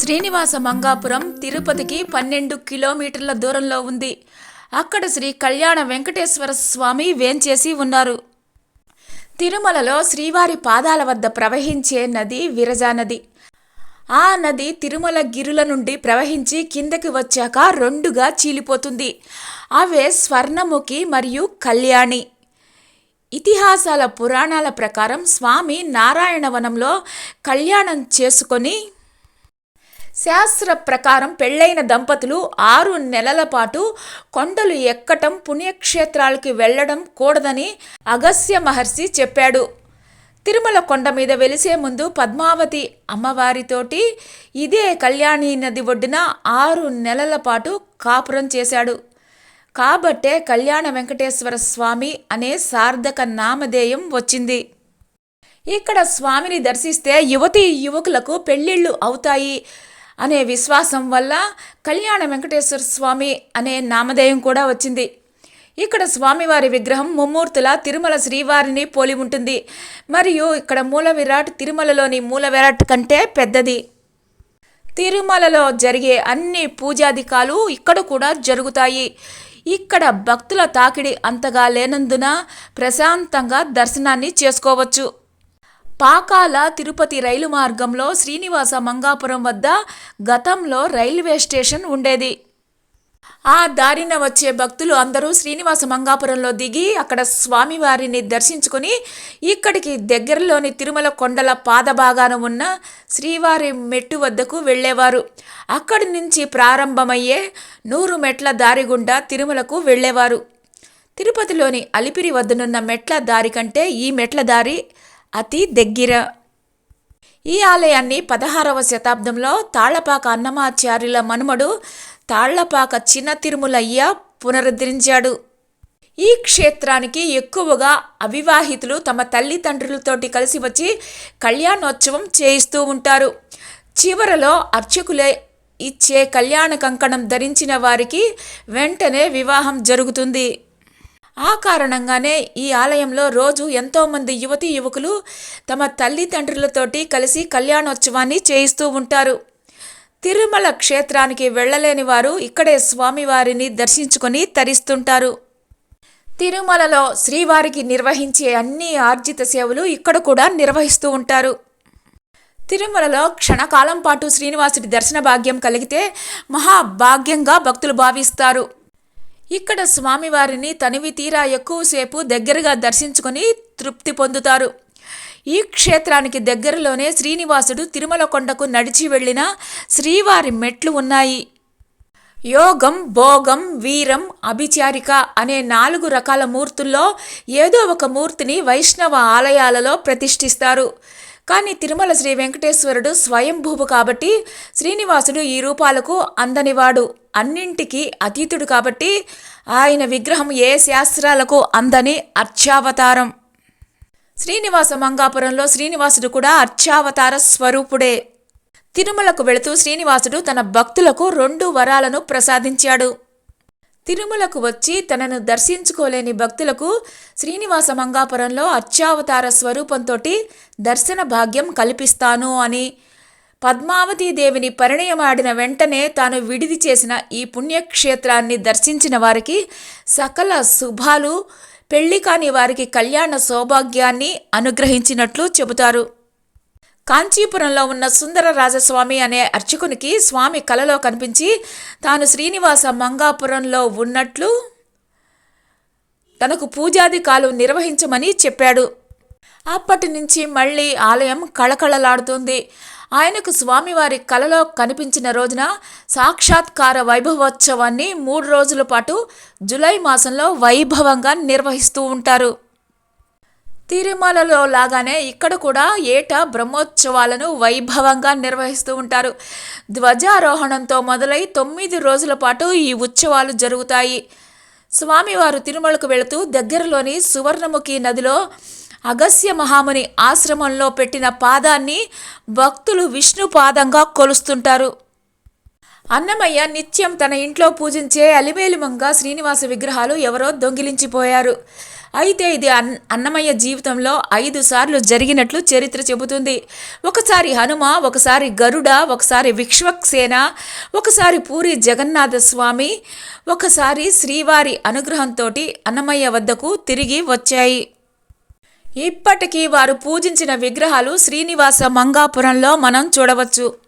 శ్రీనివాస మంగాపురం తిరుపతికి పన్నెండు కిలోమీటర్ల దూరంలో ఉంది. అక్కడ శ్రీ కళ్యాణ వెంకటేశ్వర స్వామి వేంచేసి ఉన్నారు. తిరుమలలో శ్రీవారి పాదాల వద్ద ప్రవహించే నది విరజా నది. ఆ నది తిరుమల గిరుల నుండి ప్రవహించి కిందకి వచ్చాక రెండుగా చీలిపోతుంది. అవే స్వర్ణముఖి మరియు కళ్యాణి. ఇతిహాసాల పురాణాల ప్రకారం స్వామి నారాయణవనంలో కళ్యాణం చేసుకొని శాస్త్ర ప్రకారం పెళ్ళైన దంపతులు ఆరు నెలల పాటు కొండలు ఎక్కటం పుణ్యక్షేత్రాలకి వెళ్ళడం కూడదని అగస్య మహర్షి చెప్పాడు. తిరుమల కొండ మీద వెలిసే ముందు పద్మావతి అమ్మవారితోటి ఇదే కళ్యాణి నది ఒడ్డున ఆరు నెలల పాటు కాపురం చేశాడు. కాబట్టే కళ్యాణ వెంకటేశ్వర స్వామి అనే సార్థక నామధేయం వచ్చింది. ఇక్కడ స్వామిని దర్శిస్తే యువతి యువకులకు పెళ్ళిళ్ళు అవుతాయి. అనే విశ్వాసం వల్ల కళ్యాణ వెంకటేశ్వర స్వామి అనే నామధేయం కూడా వచ్చింది. ఇక్కడ స్వామివారి విగ్రహం ముమ్మూర్తుల తిరుమల శ్రీవారిని పోలి ఉంటుంది. మరియు ఇక్కడ మూల విరాట్ తిరుమలలోని మూల విరాట్ కంటే పెద్దది. తిరుమలలో జరిగే అన్ని పూజాధికాలు ఇక్కడ కూడా జరుగుతాయి. ఇక్కడ భక్తుల తాకిడి అంతగా లేనందున ప్రశాంతంగా దర్శనాన్ని చేసుకోవచ్చు. పాకాల తిరుపతి రైలు మార్గంలో శ్రీనివాస మంగాపురం వద్ద గతంలో రైల్వే స్టేషన్ ఉండేది. ఆ దారిన వచ్చే భక్తులు అందరూ శ్రీనివాస మంగాపురంలో దిగి అక్కడ స్వామివారిని దర్శించుకుని ఇక్కడికి దగ్గరలోని తిరుమల కొండల పాదభాగాన ఉన్న శ్రీవారి మెట్టు వద్దకు వెళ్ళేవారు. అక్కడి నుంచి ప్రారంభమయ్యే నూరు మెట్ల దారి గుండా తిరుమలకు వెళ్ళేవారు. తిరుపతిలోని అలిపిరి వద్దనున్న మెట్ల దారి కంటే ఈ మెట్ల దారి అతి దగ్గర. ఈ ఆలయాన్ని పదహారవ శతాబ్దంలో తాళ్ళపాక అన్నమాచార్యుల మనుమడు తాళ్ళపాక చిన్న తిరుమలయ్య పునరుద్ధరించాడు. ఈ క్షేత్రానికి ఎక్కువగా అవివాహితులు తమ తల్లిదండ్రులతోటి కలిసి వచ్చి కళ్యాణోత్సవం చేయిస్తూ ఉంటారు. చివరలో అర్చకులే ఇచ్చే కళ్యాణ కంకణం ధరించిన వారికి వెంటనే వివాహం జరుగుతుంది. ఆ కారణంగానే ఈ ఆలయంలో రోజు ఎంతోమంది యువతీ యువకులు తమ తల్లిదండ్రులతోటి కలిసి కళ్యాణోత్సవాన్ని చేయిస్తూ ఉంటారు. తిరుమల క్షేత్రానికి వెళ్ళలేని వారు ఇక్కడే స్వామివారిని దర్శించుకొని తరిస్తుంటారు. తిరుమలలో శ్రీవారికి నిర్వహించే అన్ని ఆర్జిత సేవలు ఇక్కడ కూడా నిర్వహిస్తూ ఉంటారు. తిరుమలలో క్షణకాలం పాటు శ్రీనివాసుడి దర్శన భాగ్యం కలిగితే మహాభాగ్యంగా భక్తులు భావిస్తారు. ఇక్కడ స్వామివారిని తనివి తీరా ఎక్కువసేపు దగ్గరగా దర్శించుకొని తృప్తి పొందుతారు. ఈ క్షేత్రానికి దగ్గరలోనే శ్రీనివాసుడు తిరుమల కొండకు నడిచి వెళ్ళిన శ్రీవారి మెట్లు ఉన్నాయి. యోగం భోగం వీరం అభిచారిక అనే నాలుగు రకాల మూర్తుల్లో ఏదో ఒక మూర్తిని వైష్ణవ ఆలయాలలో ప్రతిష్ఠిస్తారు. కానీ తిరుమల శ్రీ వెంకటేశ్వరుడు స్వయంభూవు కాబట్టి శ్రీనివాసుడు ఈ రూపాలకు అందనివాడు. అన్నింటికీ అతీతుడు కాబట్టి ఆయన విగ్రహం ఏ శాస్త్రాలకు అందని అర్చావతారం. శ్రీనివాస మంగాపురంలో శ్రీనివాసుడు కూడా అర్చావతార స్వరూపుడే. తిరుమలకు వెళుతూ శ్రీనివాసుడు తన భక్తులకు రెండు వరాలను ప్రసాదించాడు. తిరుమలకు వచ్చి తనను దర్శించుకోలేని భక్తులకు శ్రీనివాస మంగాపురంలో అర్చావతార స్వరూపంతో దర్శన భాగ్యం కల్పిస్తాను అని పద్మావతీదేవిని పరిణయమాడిన వెంటనే తాను విడిది చేసిన ఈ పుణ్యక్షేత్రాన్ని దర్శించిన వారికి సకల శుభాలు పెళ్ళి కాని వారికి కళ్యాణ సౌభాగ్యాన్ని అనుగ్రహించినట్లు చెబుతారు. కాంచీపురంలో ఉన్న సుందర రాజస్వామి అనే అర్చకునికి స్వామి కలలో కనిపించి తాను శ్రీనివాస మంగాపురంలో ఉన్నట్లు తనకు పూజాది కాలు నిర్వహించమని చెప్పాడు. అప్పటి నుంచి మళ్ళీ ఆలయం కళకళలాడుతుంది. ఆయనకు స్వామివారి కలలో కనిపించిన రోజున సాక్షాత్కార వైభవోత్సవాన్ని మూడు రోజుల పాటు జులై మాసంలో వైభవంగా నిర్వహిస్తూ ఉంటారు. తిరుమలలో లాగానే ఇక్కడ కూడా ఏటా బ్రహ్మోత్సవాలను వైభవంగా నిర్వహిస్తూ ఉంటారు. ధ్వజారోహణంతో మొదలై తొమ్మిది రోజుల పాటు ఈ ఉత్సవాలు జరుగుతాయి. స్వామివారు తిరుమలకు వెళుతూ దగ్గరలోని సువర్ణముఖి నదిలో అగస్య మహాముని ఆశ్రమంలో పెట్టిన పాదాన్ని భక్తులు విష్ణు పాదంగా కొలుస్తుంటారు. అన్నమయ్య నిత్యం తన ఇంట్లో పూజించే అలిమేలిమంగ శ్రీనివాస విగ్రహాలు ఎవరో దొంగిలించిపోయారు. అయితే ఇది అన్ అన్నమయ్య జీవితంలో ఐదు సార్లు జరిగినట్లు చరిత్ర చెబుతుంది. ఒకసారి హనుమ ఒకసారి గరుడ ఒకసారి విక్ష్వక్సేన ఒకసారి పూరి జగన్నాథ స్వామి ఒకసారి శ్రీవారి అనుగ్రహంతో అన్నమయ్య వద్దకు తిరిగి వచ్చాయి. ఇప్పటికీ వారు పూజించిన విగ్రహాలు శ్రీనివాస మంగాపురంలో మనం చూడవచ్చు.